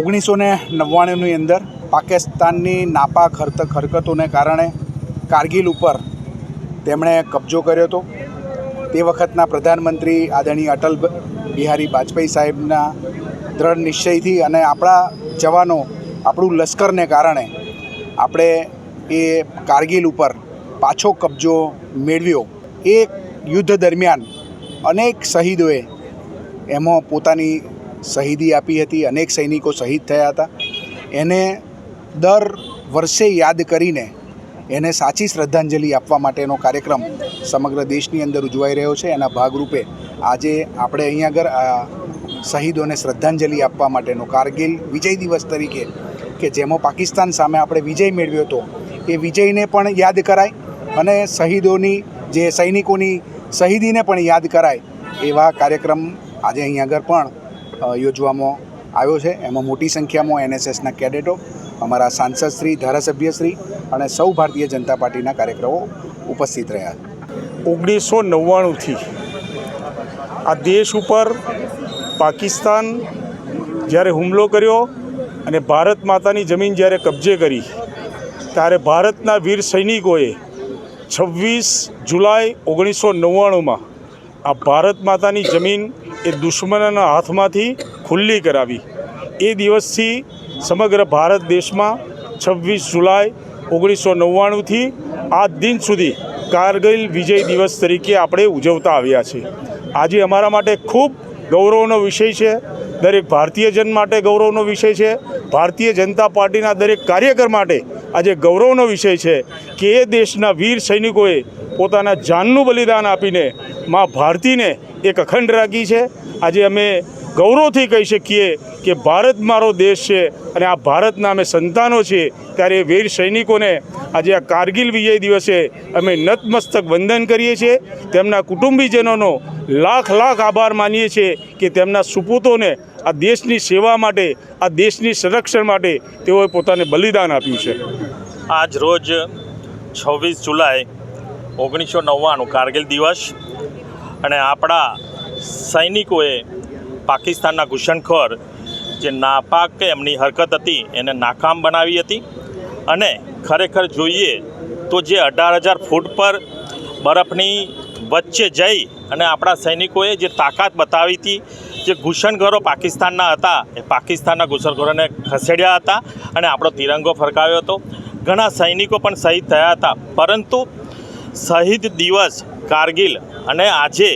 ઓગણીસો ને નવ્વાણુંની અંદર પાકિસ્તાનની નાપાક હરકતોને કારણે કારગિલ ઉપર તેમણે કબજો કર્યો હતો. તે વખતના પ્રધાનમંત્રી આદરણીય અટલ બિહારી વાજપેયી સાહેબના દ્રઢ નિશ્ચયથી અને આપણા જવાનો આપણું લશ્કરને કારણે આપણે એ કારગિલ ઉપર પાછો કબજો મેળવ્યો. એ યુદ્ધ દરમિયાન અનેક શહીદોએ એમાં પોતાની શહીદી આપી હતી, અનેક સૈનિકો શહીદ થયા હતા. એને દર વર્ષે યાદ કરીને એને સાચી શ્રદ્ધાંજલિ આપવા માટેનો કાર્યક્રમ સમગ્ર દેશની અંદર ઉજવાઈ રહ્યો છે. એના ભાગરૂપે આજે આપણે અહીંયા આગળ શહીદોને શ્રદ્ધાંજલિ આપવા માટેનો કારગિલ વિજય દિવસ તરીકે કે જેમાં પાકિસ્તાન સામે આપણે વિજય મેળવ્યો હતો, એ વિજયને પણ યાદ કરાય અને શહીદોની જે સૈનિકોની શહીદીને પણ યાદ કરાય એવા કાર્યક્રમ આજે અહીં આગળ પણ યોજવામાં આવ્યો છે. એમાં મોટી સંખ્યામાં એનએસએસના કેડેટો, અમારા સાંસદશ્રી, ધારાસભ્યશ્રી અને સૌ ભારતીય જનતા પાર્ટીના કાર્યક્રમો ઉપસ્થિત રહ્યા. ઓગણીસો નવ્વાણુંથી આ દેશ ઉપર પાકિસ્તાન જ્યારે હુમલો કર્યો અને ભારત માતાની જમીન જ્યારે કબજે કરી, ત્યારે ભારતના વીર સૈનિકોએ છવ્વીસ જુલાઈ ઓગણીસો નવ્વાણુંમાં આ ભારત માતાની જમીન એ દુશ્મનના હાથમાંથી ખુલ્લી કરાવી. એ દિવસથી સમગ્ર ભારત દેશમાં છવ્વીસ જુલાઈ ઓગણીસો નવ્વાણુંથી આ દિન સુધી કારગિલ વિજય દિવસ તરીકે આપણે ઉજવતા આવ્યા છે. આજે અમારા માટે ખૂબ ગૌરવનો વિષય છે. દરેક ભારતીય જન માટે ગૌરવનો વિષય છે. ભારતીય જનતા પાર્ટીના દરેક કાર્યકર માટે આજે ગૌરવનો વિષય છે કે એ દેશના વીર સૈનિકોએ પોતાના જાનનું બલિદાન આપીને મા ભારતીને એક અખંડ રાખી છે. આજે અમે ગૌરવથી કહી શકીએ કે ભારત મારો દેશ છે અને આ ભારતના અમે સંતાનો છીએ. ત્યારે વીર સૈનિકોને આજે આ કારગિલ વિજય દિવસે અમે નતમસ્તક વંદન કરીએ છીએ. તેમના કુટુંબીજનોનો લાખ લાખ આભાર માનીએ છીએ કે તેમના સુપૂતોને આ દેશની સેવા માટે, આ દેશની સંરક્ષણ માટે તેઓએ પોતાને બલિદાન આપ્યું છે. આજ રોજ છવ્વીસ જુલાઈ ઓગણીસો નવ્વાણું કારગિલ દિવસ. અને આપણા સૈનિકોએ પાકિસ્તાનના ઘૂસણખોર જે નાપાક એમની હરકત હતી, એને નાકામ બનાવી હતી. અને ખરેખર જોઈએ તો જે અઢાર હજાર ફૂટ પર બરફની વચ્ચે જઈ અને આપણા સૈનિકોએ જે તાકાત બતાવી હતી, જે ઘૂસણખોરો પાકિસ્તાનના હતા, એ પાકિસ્તાનના ઘૂસણખોરોને ખસેડ્યા હતા અને આપણો તિરંગો ફરકાવ્યો હતો. ઘણા સૈનિકો પણ શહીદ થયા હતા. પરંતુ શહીદ દિવસ કારગિલ અને આજે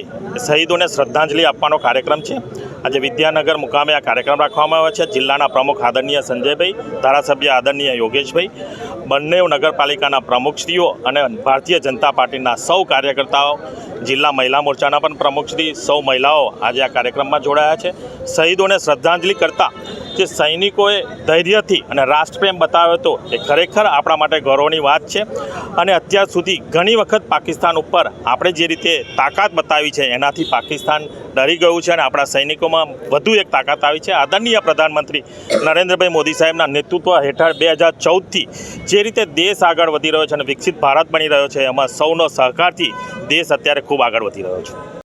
શહીદોને શ્રદ્ધાંજલિ આપવાનો કાર્યક્રમ છે. આજે વિદ્યાનગર મુકામે આ કાર્યક્રમ રાખવામાં આવ્યો છે. જિલ્લાના પ્રમુખ આદરણીય સંજયભાઈ, ધારાસભ્ય આદરણીય યોગેશભાઈ બંને નગરપાલિકાના પ્રમુખશ્રીઓ અને ભારતીય જનતા પાર્ટીના સૌ કાર્યકર્તાઓ, જિલ્લા મહિલા મોરચાના પણ પ્રમુખશ્રી, સૌ મહિલાઓ આજે આ કાર્યક્રમમાં જોડાયા છે. શહીદોને શ્રદ્ધાંજલિ કરતા જે સૈનિકોએ ધૈર્યથી અને રાષ્ટ્રપ્રેમ બતાવ્યો હતો, એ ખરેખર આપણા માટે ગૌરવની વાત છે. અને અત્યાર સુધી ઘણી વખત પાકિસ્તાન ઉપર આપણે જે રીતે તાકાત બતાવી છે, એનાથી પાકિસ્તાન ડરી ગયું છે અને આપણા સૈનિકોમાં વધુ એક તાકાત આવી છે. આદરણીય પ્રધાનમંત્રી નરેન્દ્રભાઈ મોદી સાહેબના નેતૃત્વ હેઠળ બે હજાર ચૌદથી જે રીતે દેશ આગળ વધી રહ્યો છે અને વિકસિત ભારત બની રહ્યો છે, એમાં સૌનો સહકારથી દેશ અત્યારે ખૂબ આગળ વધી રહ્યો છે.